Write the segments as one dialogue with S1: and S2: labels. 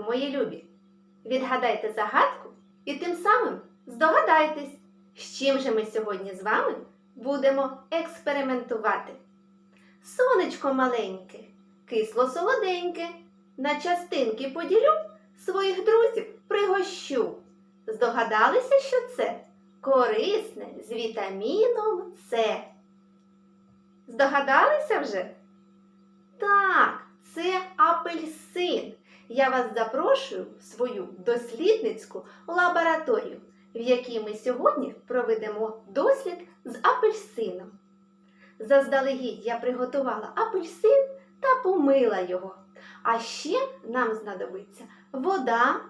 S1: мої любі, відгадайте загадку і тим самим здогадайтесь, з чим же ми сьогодні з вами будемо експериментувати. Сонечко маленьке, кисло солоденьке, на частинки поділю, своїх друзів пригощу. Здогадалися, що це корисне з вітаміном С. Здогадалися вже? Так, це. Я вас запрошую в свою дослідницьку лабораторію, в якій ми сьогодні проведемо дослід з апельсином. Заздалегідь я приготувала апельсин та помила його. А ще нам знадобиться вода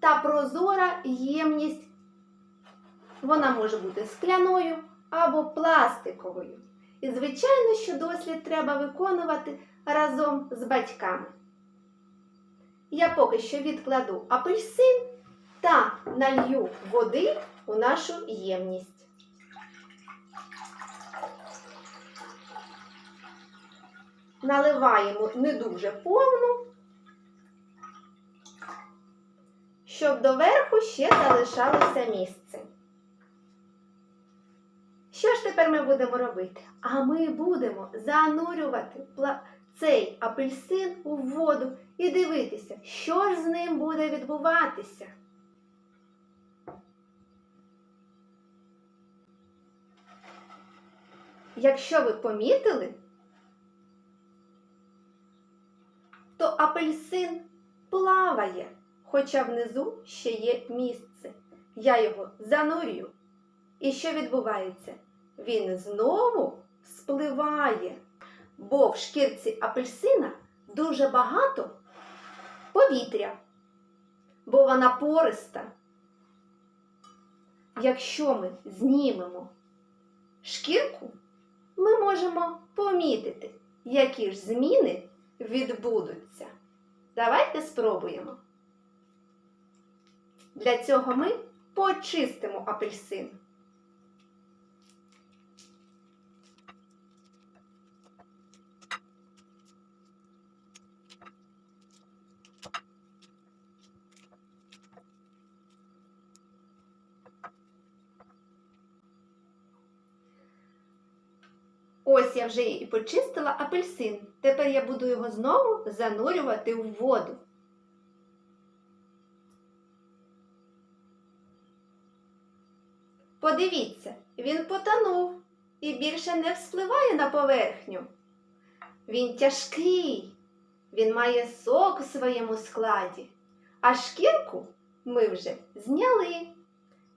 S1: та прозора ємність. Вона може бути скляною або пластиковою. І, звичайно, що дослід треба виконувати разом з батьками. Я поки що відкладу апельсин та налью води у нашу ємність. Наливаємо не дуже повну, щоб доверху ще залишалося місце. Що ж тепер ми будемо робити? А ми будемо занурювати цей апельсин у воду і дивитися, що ж з ним буде відбуватися. Якщо ви помітили, то апельсин плаває, хоча внизу ще є місце. Я його занурюю. І що відбувається? Він знову спливає, бо в шкірці апельсина дуже багато повітря, бо вона пориста. Якщо ми знімемо шкірку, ми можемо помітити, які ж зміни відбудуться. Давайте спробуємо. Для цього ми почистимо апельсин. Ось я вже і почистила апельсин. Тепер я буду його знову занурювати в воду. Подивіться, він потонув і більше не вспливає на поверхню. Він тяжкий, він має сок у своєму складі, а шкірку ми вже зняли,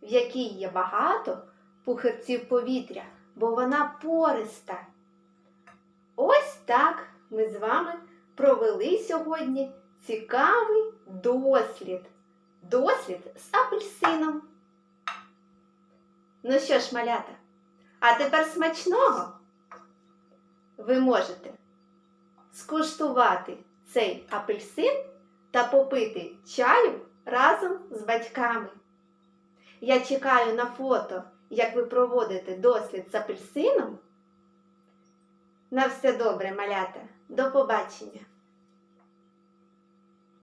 S1: в якій є багато пухирців повітря, бо вона пориста. Ось так ми з вами провели сьогодні цікавий дослід. Дослід з апельсином. Ну що ж, малята, а тепер смачного ви можете скуштувати цей апельсин та попити чаю разом з батьками. Я чекаю на фото, як ви проводите дослід з апельсином. На все добре, малята. До побачення!